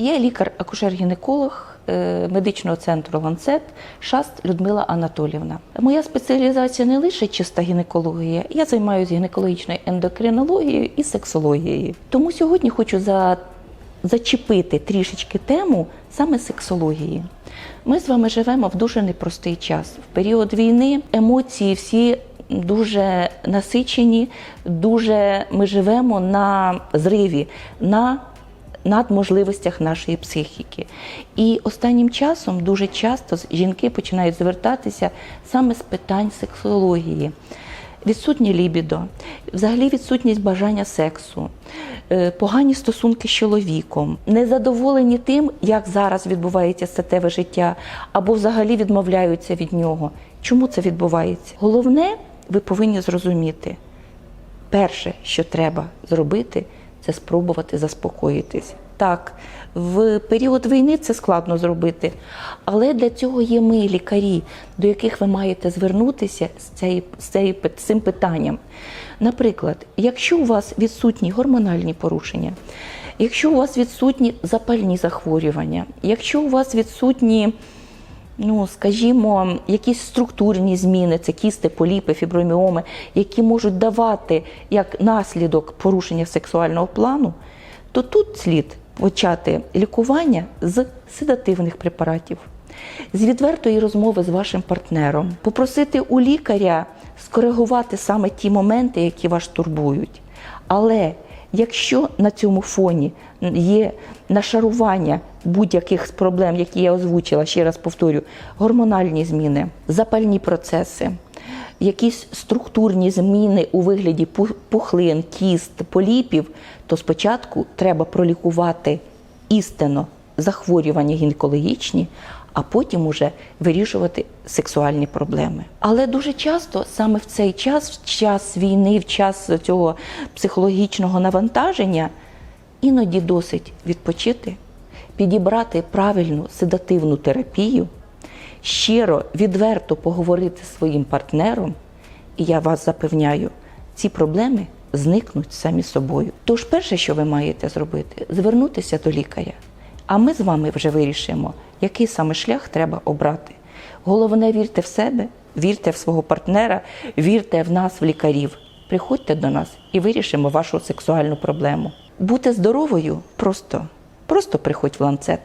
Я лікар-акушер-гінеколог е, медичного центру Ланцет Шаст Людмила Анатолівна. Моя спеціалізація не лише чиста гінекологія, я займаюся гінекологічною ендокринологією і сексологією. Тому сьогодні хочу за, зачепити трішечки тему саме сексології. Ми з вами живемо в дуже непростий час. В період війни емоції всі дуже насичені, дуже ми живемо на зриві, на надможливостях нашої психіки. І останнім часом дуже часто жінки починають звертатися саме з питань сексології. Відсутнє лібідо, взагалі відсутність бажання сексу, е, погані стосунки з чоловіком, незадоволені тим, як зараз відбувається статеве життя, або взагалі відмовляються від нього. Чому це відбувається? Головне, ви повинні зрозуміти, перше, що треба зробити, це спробувати заспокоїтись. Так, в період війни це складно зробити, але для цього є ми, лікарі, до яких ви маєте звернутися з, цією, з, цією, з цим питанням. Наприклад, якщо у вас відсутні гормональні порушення, якщо у вас відсутні запальні захворювання, якщо у вас відсутні ну, скажімо, якісь структурні зміни, це кісти, поліпи, фіброміоми, які можуть давати як наслідок порушення сексуального плану, то тут слід почати лікування з седативних препаратів, з відвертої розмови з вашим партнером, попросити у лікаря скоригувати саме ті моменти, які вас турбують. Але якщо на цьому фоні є нашарування будь-яких проблем, які я озвучила, ще раз повторю, гормональні зміни, запальні процеси, якісь структурні зміни у вигляді пу- пухлин, кіст, поліпів, то спочатку треба пролікувати істинно захворювання гінекологічні, а потім уже вирішувати сексуальні проблеми. Але дуже часто саме в цей час, в час війни, в час цього психологічного навантаження, іноді досить відпочити, підібрати правильну седативну терапію, щиро, відверто поговорити зі своїм партнером, і я вас запевняю, ці проблеми зникнуть самі собою. Тож, перше, що ви маєте зробити, звернутися до лікаря. А ми з вами вже вирішимо, який саме шлях треба обрати. Головне, вірте в себе, вірте в свого партнера, вірте в нас, в лікарів. Приходьте до нас і вирішимо вашу сексуальну проблему. Бути здоровою просто, просто приходь в ланцет.